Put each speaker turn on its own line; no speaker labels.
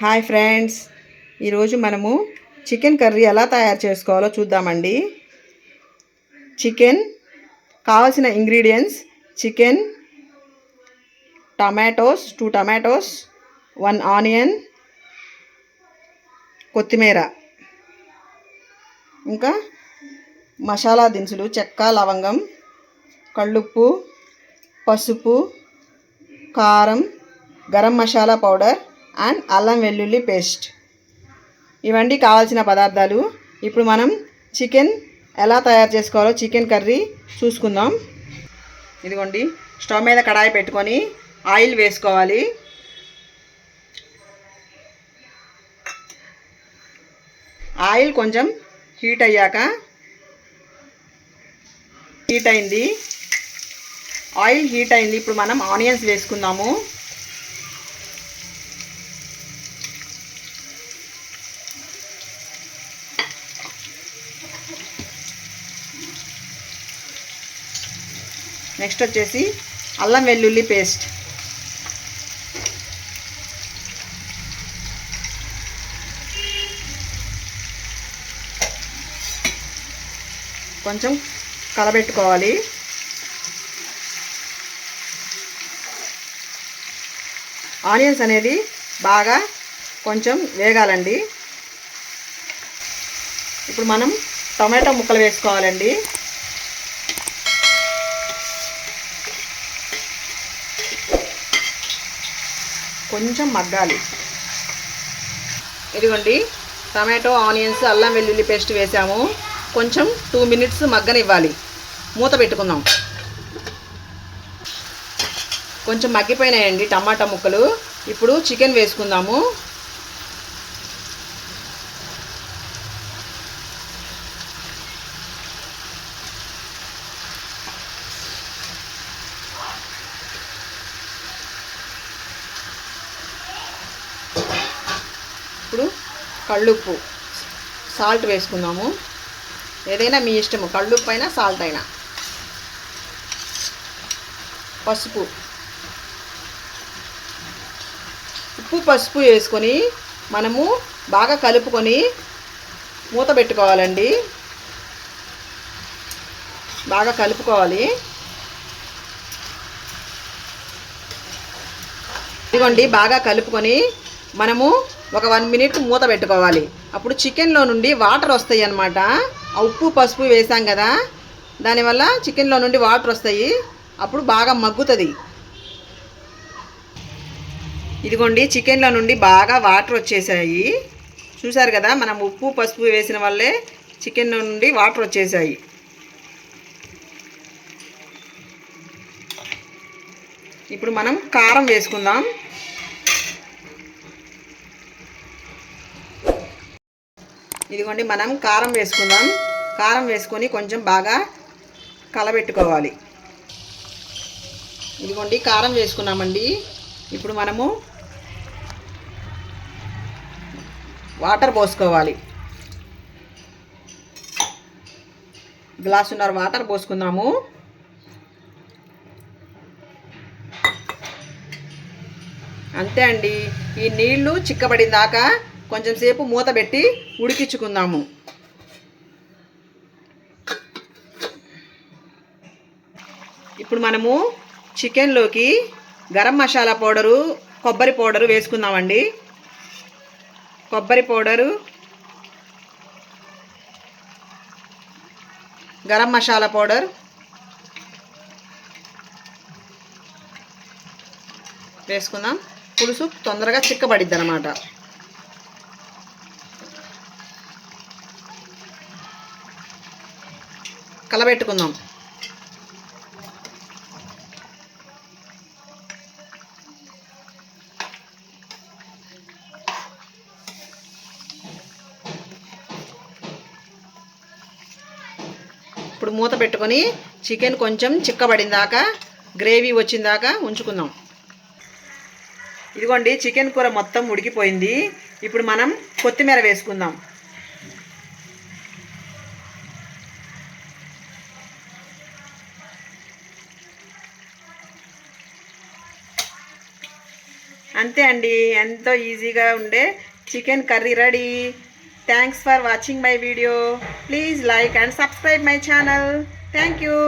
Hi friends. ఈరోజు మనము chicken curry ఎలా తయారు చేసుకోవాలో చూద్దామండి. చికెన్ కావాల్సిన ingredients chicken tomatoes two tomatoes one onion కొత్తిమీర. ఇంకా మసాలా దినుసులు చెక్క లవంగం కళ్ళుప్పు పసుపు కారం గరం మసాలా పౌడర్ అండ్ అల్లం వెల్లుల్లి పేస్ట్. ఇవన్నీ కావాల్సిన పదార్థాలు. ఇప్పుడు మనం చికెన్ ఎలా తయారు చేసుకోవాలో చికెన్ కర్రీ చూసుకుందాం. ఇదిగోండి స్టవ్ మీద కడాయి పెట్టుకొని ఆయిల్ వేసుకోవాలి. ఆయిల్ కొంచెం హీట్ అయ్యాక హీట్ అయింది. ఆయిల్ హీట్ అయింది. ఇప్పుడు మనం ఆనియన్స్ వేసుకుందాము. నెక్స్ట్ వచ్చేసి అల్లం వెల్లుల్లి పేస్ట్. కొంచెం కలబెట్టుకోవాలి. ఆనియన్స్ అనేది బాగా కొంచెం వేగాలండి. ఇప్పుడు మనం టమాటో ముక్కలు వేసుకోవాలండి. కొంచెం మగ్గాలి. ఇదిగోండి టమాటో ఆనియన్స్ అల్లం వెల్లుల్లి పేస్ట్ వేసాము. కొంచెం టూ మినిట్స్ మగ్గనివ్వాలి. మూత పెట్టుకుందాం. కొంచెం మగ్గిపోయినాయండి టమాటా ముక్కలు. ఇప్పుడు చికెన్ వేసుకుందాము. ఇప్పుడు కళ్ళుప్పు. సాల్ట్ వేసుకుందాము. ఏదైనా మీ ఇష్టము కళ్ళుప్పు అయినా సాల్ట్ అయినా. పసుపు. ఉప్పు పసుపు వేసుకొని మనము బాగా కలుపుకొని మూత పెట్టుకోవాలండి. బాగా కలుపుకోవాలి. ఇదిగోండి బాగా కలుపుకొని మనము ఒక వన్ మినిట్ మూత పెట్టుకోవాలి. అప్పుడు చికెన్లో నుండి వాటర్ వస్తాయి అన్నమాట. ఆ ఉప్పు పసుపు వేసాం కదా. దానివల్ల చికెన్లో నుండి వాటర్ వస్తాయి. అప్పుడు బాగా మగ్గుతుంది. ఇదిగోండి చికెన్లో నుండి బాగా వాటర్ వచ్చేసాయి. చూసారు కదా మనం ఉప్పు పసుపు వేసిన వల్లే చికెన్ నుండి వాటర్ వచ్చేసాయి. ఇప్పుడు మనం కారం వేసుకుందాం. ఇదిగోండి మనం కారం వేసుకుందాం. కారం వేసుకొని కొంచెం బాగా కలబెట్టుకోవాలి. ఇదిగోండి కారం వేసుకున్నామండి. ఇప్పుడు మనము వాటర్ పోసుకోవాలి. గ్లాసున్నర వాటర్ పోసుకుందాము. అంతే అండి ఈ నీళ్ళు చిక్కబడిన దాకా కొంచెం సేపు మూత పెట్టి ఉడికించుకుందాము. ఇప్పుడు మనము చికెన్లోకి గరం మసాలా పౌడరు కొబ్బరి పౌడరు వేసుకుందామండి. కొబ్బరి పౌడరు గరం మసాలా పౌడర్ వేసుకుందాం. పులుసు తొందరగా చిక్కబడిద్ది అనమాట కలబెట్టుకుందాం. ఇప్పుడు మూత పెట్టుకొని చికెన్ కొంచెం చిక్కబడిన దాకా గ్రేవీ వచ్చిన దాకా ఉంచుకుందాం. ఇదిగోండి చికెన్ కూర మొత్తం ఉడికిపోయింది. ఇప్పుడు మనం కొత్తిమీర వేసుకుందాం. అంతే అండి. ఎంతో ఈజీగా ఉండే chicken curry ready. Thanks for watching my video please like and subscribe my channel thank you